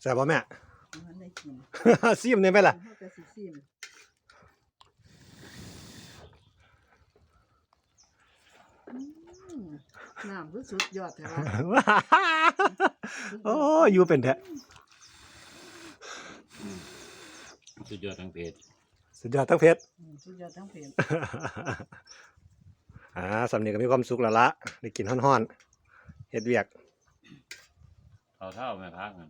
ใส่บ่แม่ มันได้กินซิมได้ไหล่ะเฮาก็สิซิมอืมน้ำคืสุดยอดแท้ว่าโอ้อยู่เป็นแท้สุดยอดทั้งเพจสุดยอดทั้งเพชรสุดยอดทั้งเพลงอ่าสำเนียงก็มีความสุขแล้วละได้กินฮ้อนๆเฮ็ดเวียกเอาเท่าแม่พักกัน